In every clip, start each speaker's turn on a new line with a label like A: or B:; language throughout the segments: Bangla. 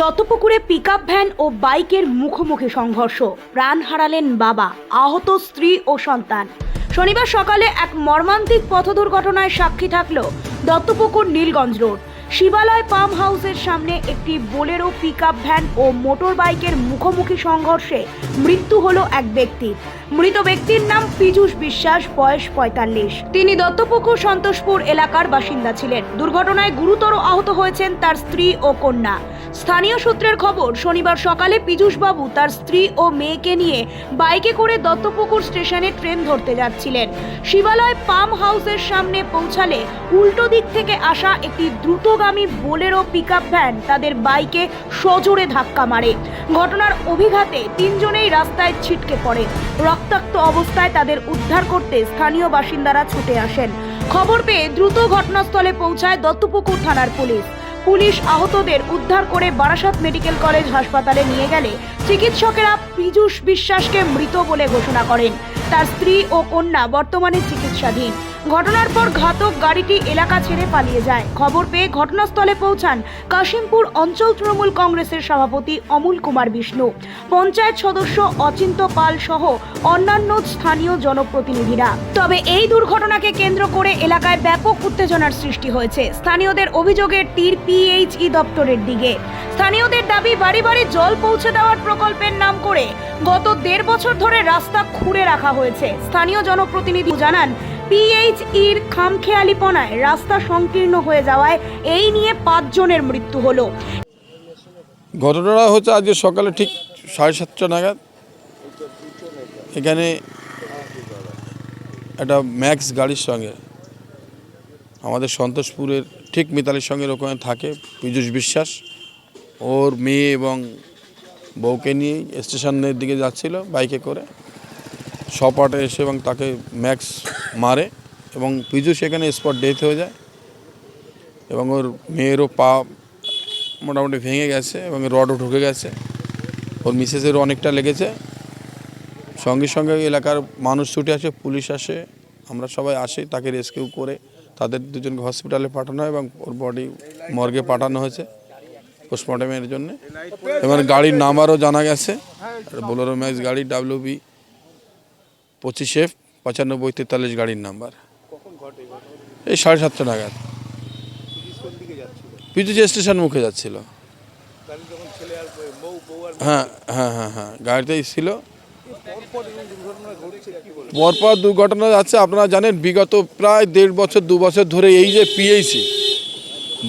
A: দত্তপুকুরে পিক ভ্যান ও বাইকের মুখোমুখি সংঘর্ষ প্রাণ হারালেন বাবা আহত স্ত্রী ও সন্তান শনিবার সকালে এক মর্মান্তিক পথ দুর্ঘটনায় সাক্ষী থাকল দত্তপুকুর নীলগঞ্জ রোড শিবালয় পাম হাউসের সামনে একটি বোলেরো পিক ভ্যান ও মোটর বাইকের মুখোমুখি সংঘর্ষে মৃত্যু হলো এক ব্যক্তির মৃত ব্যক্তির নাম পীযূষ বিশ্বাস বয়স পঁয়তাল্লিশ তিনি দত্তপুকুর সন্তোষপুর এলাকার বাসিন্দা ছিলেন দুর্ঘটনায় গুরুতর আহত হয়েছেন তার স্ত্রী ও কন্যা স্থানীয় সূত্রের খবর শনিবার সকালে বাবু তার স্ত্রী ও মেয়েকে নিয়ে বাইকে করে দত্তপুকুর স্টেশনে ট্রেন ধরতে যাচ্ছিলেন শিবালয় পাম হাউসের সামনে পৌঁছালে উল্টো দিক থেকে আসা একটি দ্রুতগামী বোলেরো পিক ভ্যান তাদের বাইকে সজোরে ধাক্কা মারে ঘটনার অভিঘাতে তিনজনেই রাস্তায় ছিটকে পড়ে রক্ত রক্তাক্ত অবস্থায় তাদের উদ্ধার করতে স্থানীয় বাসিন্দারা ছুটে আসেন খবর পেয়ে দ্রুত ঘটনাস্থলে পৌঁছায় দত্তপুকুর থানার পুলিশ পুলিশ আহতদের উদ্ধার করে বারাসাত মেডিকেল কলেজ হাসপাতালে নিয়ে গেলে চিকিৎসকেরা পীযুষ বিশ্বাসকে মৃত বলে ঘোষণা করেন তার স্ত্রী ও কন্যা বর্তমানে চিকিৎসাধীন ঘটনার পর ঘাতক গাড়িটি এলাকা ছেড়ে পালিয়ে যায় খবর পেয়ে ঘটনাস্থলে পৌঁছান কাশিমপুর অঞ্চল তৃণমূল কংগ্রেসের সভাপতি অমূল কুমার বিষ্ণু পঞ্চায়েত সদস্য অচিন্ত পাল সহ অন্যান্য স্থানীয় জনপ্রতিনিধিরা তবে এই দুর্ঘটনাকে কেন্দ্র করে এলাকায় ব্যাপক উত্তেজনার সৃষ্টি হয়েছে স্থানীয়দের অভিযোগের তীর পিএইচই দপ্তরের দিকে স্থানীয়দের দাবি বাড়ি বাড়ি জল পৌঁছে দেওয়ার প্রকল্পের নাম করে গত দেড় বছর ধরে রাস্তা খুঁড়ে রাখা হয়েছে স্থানীয় জনপ্রতিনিধি জানান পিএইচইর খামখেয়ালিপনায় রাস্তা সংকীর্ণ হয়ে যাওয়ায় এই নিয়ে পাঁচজনের মৃত্যু হলো
B: ঘটনাটা হচ্ছে আজকে সকালে ঠিক সাড়ে সাতটা নাগাদ এখানে একটা ম্যাক্স গাড়ির সঙ্গে আমাদের সন্তোষপুরের ঠিক মিতালির সঙ্গে ওখানে থাকে পীযুষ বিশ্বাস ওর মেয়ে এবং বউকে নিয়ে স্টেশনের দিকে যাচ্ছিল বাইকে করে শপাটে এসে এবং তাকে ম্যাক্স মারে এবং পিজু সেখানে স্পট ডেথ হয়ে যায় এবং ওর মেয়েরও পা মোটামুটি ভেঙে গেছে এবং রডও ঢুকে গেছে ওর মিসেসেরও অনেকটা লেগেছে সঙ্গে সঙ্গে এলাকার মানুষ ছুটে আসে পুলিশ আসে আমরা সবাই আসি তাকে রেস্কিউ করে তাদের দুজনকে হসপিটালে পাঠানো হয় এবং ওর বডি মর্গে পাঠানো হয়েছে পোস্টমর্টমের জন্য এবার গাড়ির নাম্বারও জানা গেছে বোলেরো ম্যাক্স গাড়ি ডাব্লিউবি পঁচিশে পঁচানব্বই তেতাল্লিশ গাড়ির নাম্বার এই সাড়ে সাতটা নাগাদ পিটিজি স্টেশন মুখে যাচ্ছিল হ্যাঁ হ্যাঁ হ্যাঁ হ্যাঁ গাড়িতেই ছিল পরপর দুর্ঘটনা যাচ্ছে আপনারা জানেন বিগত প্রায় দেড় বছর দু বছর ধরে এই যে পিএইচি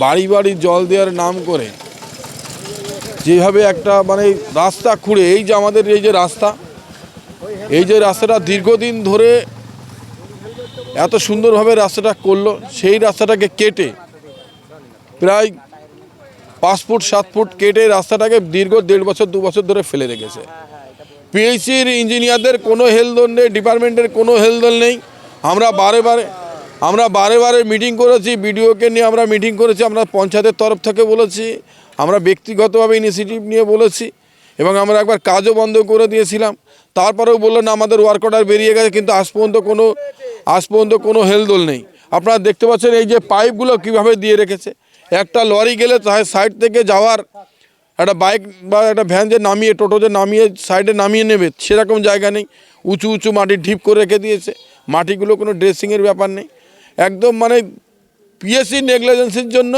B: বাড়ি বাড়ি জল দেওয়ার নাম করে যেভাবে একটা মানে রাস্তা খুঁড়ে এই যে আমাদের এই যে রাস্তা এই যে রাস্তাটা দীর্ঘদিন ধরে এত সুন্দরভাবে রাস্তাটা করলো সেই রাস্তাটাকে কেটে প্রায় পাঁচ ফুট সাত ফুট কেটে রাস্তাটাকে দীর্ঘ দেড় বছর দু বছর ধরে ফেলে রেখেছে পিএইচসির ইঞ্জিনিয়ারদের কোনো হেলদোল নেই ডিপার্টমেন্টের কোনো হেলদোল নেই আমরা বারে বারে আমরা বারে বারে মিটিং করেছি বিডিওকে নিয়ে আমরা মিটিং করেছি আমরা পঞ্চায়েতের তরফ থেকে বলেছি আমরা ব্যক্তিগতভাবে ইনিশিয়েটিভ নিয়ে বলেছি এবং আমরা একবার কাজও বন্ধ করে দিয়েছিলাম তারপরেও বললো না আমাদের ওয়ার্ক অর্ডার বেরিয়ে গেছে কিন্তু আজ পর্যন্ত কোনো আজ পর্যন্ত কোনো হেলদোল নেই আপনারা দেখতে পাচ্ছেন এই যে পাইপগুলো কিভাবে দিয়ে রেখেছে একটা লরি গেলে সাইড থেকে যাওয়ার একটা বাইক বা একটা ভ্যান যে নামিয়ে টোটো যে নামিয়ে সাইডে নামিয়ে নেবে সেরকম জায়গা নেই উঁচু উঁচু মাটি ঢিপ করে রেখে দিয়েছে মাটিগুলো কোনো ড্রেসিংয়ের ব্যাপার নেই একদম মানে পিএসসি নেগলেজেন্সির জন্য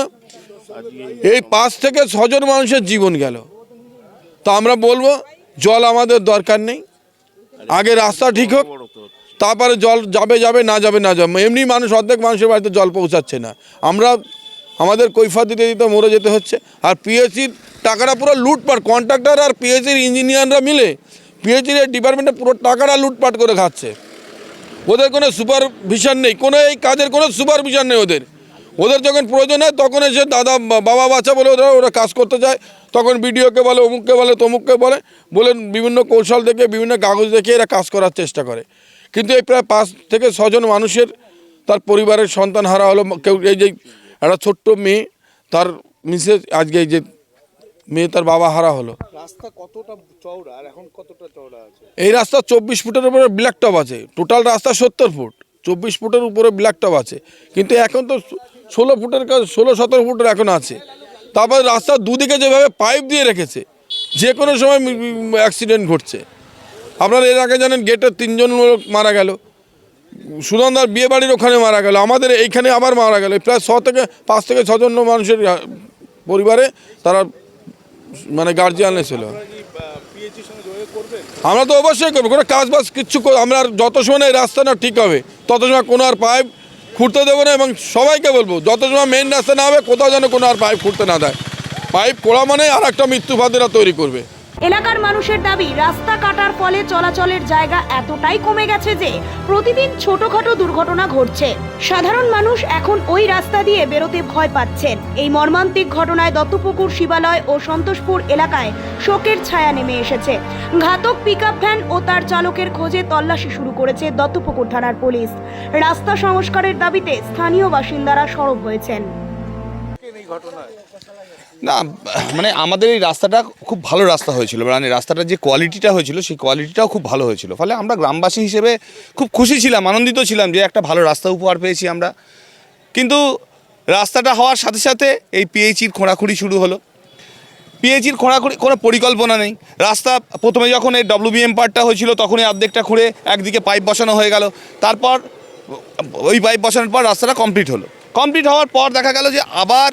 B: এই পাঁচ থেকে ছজন মানুষের জীবন গেল তা আমরা বলবো জল আমাদের দরকার নেই আগে রাস্তা ঠিক হোক তারপরে জল যাবে যাবে না যাবে না যাবে এমনি মানুষ অর্ধেক মানুষের বাড়িতে জল পৌঁছাচ্ছে না আমরা আমাদের কৈফা দিতে দিতে মরে যেতে হচ্ছে আর পিএসির টাকাটা পুরো লুটপাট কন্ট্রাক্টর আর পিএসির ইঞ্জিনিয়াররা মিলে পিএসির ডিপার্টমেন্টে পুরো টাকাটা লুটপাট করে খাচ্ছে ওদের কোনো সুপারভিশন নেই কোনো এই কাজের কোনো সুপারভিশন নেই ওদের ওদের যখন প্রয়োজন হয় তখন এসে দাদা বাবা বাচ্চা বলে ওরা ওরা কাজ করতে চায় তখন বিডিওকে বলে অমুককে বলে তমুককে বলে বলে বিভিন্ন কৌশল দেখে বিভিন্ন কাগজ দেখে এরা কাজ করার চেষ্টা করে কিন্তু এই প্রায় পাঁচ থেকে ছজন মানুষের তার পরিবারের সন্তান হারা হলো কেউ এই যে একটা ছোট্ট মেয়ে তার মিসেজ আজকে এই যে মেয়ে তার বাবা হারা হলো রাস্তা কতটা চওড়া আর এখন কতটা চওড়া আছে এই রাস্তা চব্বিশ ফুটের উপরে ব্ল্যাক আছে টোটাল রাস্তা সত্তর ফুট চব্বিশ ফুটের উপরে ব্ল্যাক টপ আছে কিন্তু এখন তো ষোলো ফুটের কাজ ষোলো সতেরো ফুটের এখন আছে তারপর রাস্তার দুদিকে যেভাবে পাইপ দিয়ে রেখেছে যে কোনো সময় অ্যাক্সিডেন্ট ঘটছে আপনারা এর আগে জানেন গেটের তিনজন লোক মারা গেল সুনন্দার বিয়ে বাড়ির ওখানে মারা গেল আমাদের এইখানে আবার মারা গেল প্রায় ছ থেকে পাঁচ থেকে ছজন মানুষের পরিবারে তারা মানে গার্জিয়ান ছিল আমরা তো অবশ্যই করবো কোনো কাজ বাজ কিচ্ছু আমরা যত সময় রাস্তা না ঠিক হবে তত সময় কোনো আর পাইপ খুঁড়তে দেবো না এবং সবাইকে বলবো যত সময় মেন রাস্তা না হবে কোথাও যেন কোনো আর পাইপ খুঁড়তে না দেয় পাইপ খোলা মানে আর একটা মৃত্যু তৈরি করবে
A: এলাকার মানুষের দাবি রাস্তা কাটার ফলে চলাচলের জায়গা এতটাই কমে গেছে যে প্রতিদিন ছোটখাটো দুর্ঘটনা ঘটছে সাধারণ মানুষ এখন ওই রাস্তা দিয়ে বেরোতে ভয় পাচ্ছেন এই মর্মান্তিক ঘটনায় দত্তপুকুর শিবালয় ও সন্তোষপুর এলাকায় শোকের ছায়া নেমে এসেছে ঘাতক পিক ভ্যান ও তার চালকের খোঁজে তল্লাশি শুরু করেছে দত্তপুকুর থানার পুলিশ রাস্তা সংস্কারের দাবিতে স্থানীয় বাসিন্দারা সরব হয়েছেন
B: না মানে আমাদের এই রাস্তাটা খুব ভালো রাস্তা হয়েছিল মানে রাস্তাটার যে কোয়ালিটিটা হয়েছিল সেই কোয়ালিটিটাও খুব ভালো হয়েছিল ফলে আমরা গ্রামবাসী হিসেবে খুব খুশি ছিলাম আনন্দিত ছিলাম যে একটা ভালো রাস্তা উপহার পেয়েছি আমরা কিন্তু রাস্তাটা হওয়ার সাথে সাথে এই পিএইচির খোঁড়াখুঁড়ি শুরু হলো পিএইচির খোঁড়াখুঁড়ি কোনো পরিকল্পনা নেই রাস্তা প্রথমে যখন এই ডব্লিউবিএম পার্টটা হয়েছিল তখনই অর্ধেকটা খুঁড়ে একদিকে পাইপ বসানো হয়ে গেল তারপর ওই পাইপ বসানোর পর রাস্তাটা কমপ্লিট হলো কমপ্লিট হওয়ার পর দেখা গেল যে আবার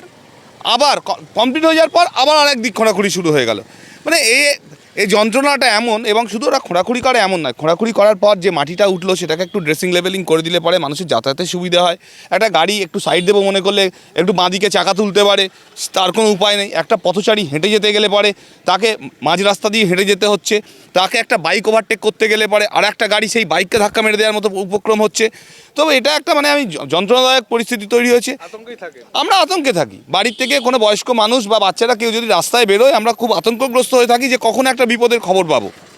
B: আবার কমপ্লিট হয়ে যাওয়ার পর আবার আরেক দিক খোঁড়াখুড়ি শুরু হয়ে গেল মানে এ এই যন্ত্রণাটা এমন এবং শুধু ওরা খোঁড়াখুড়ি করে এমন নয় খোঁড়াখুড়ি করার পর যে মাটিটা উঠলো সেটাকে একটু ড্রেসিং লেভেলিং করে দিলে পরে মানুষের যাতায়াতের সুবিধা হয় একটা গাড়ি একটু সাইড দেবো মনে করলে একটু বাঁদিকে চাকা তুলতে পারে তার কোনো উপায় নেই একটা পথচারী হেঁটে যেতে গেলে পরে তাকে মাঝ রাস্তা দিয়ে হেঁটে যেতে হচ্ছে তাকে একটা বাইক ওভারটেক করতে গেলে পরে আর একটা গাড়ি সেই বাইককে ধাক্কা মেরে দেওয়ার মতো উপক্রম হচ্ছে তবে এটা একটা মানে আমি যন্ত্রণাদায়ক পরিস্থিতি তৈরি হয়েছে আমরা আতঙ্কে থাকি বাড়ির থেকে কোনো বয়স্ক মানুষ বা বাচ্চারা কেউ যদি রাস্তায় বেরোয় আমরা খুব আতঙ্কগ্রস্ত হয়ে থাকি যে কখন একটা একটা বিপদের খবর পাবো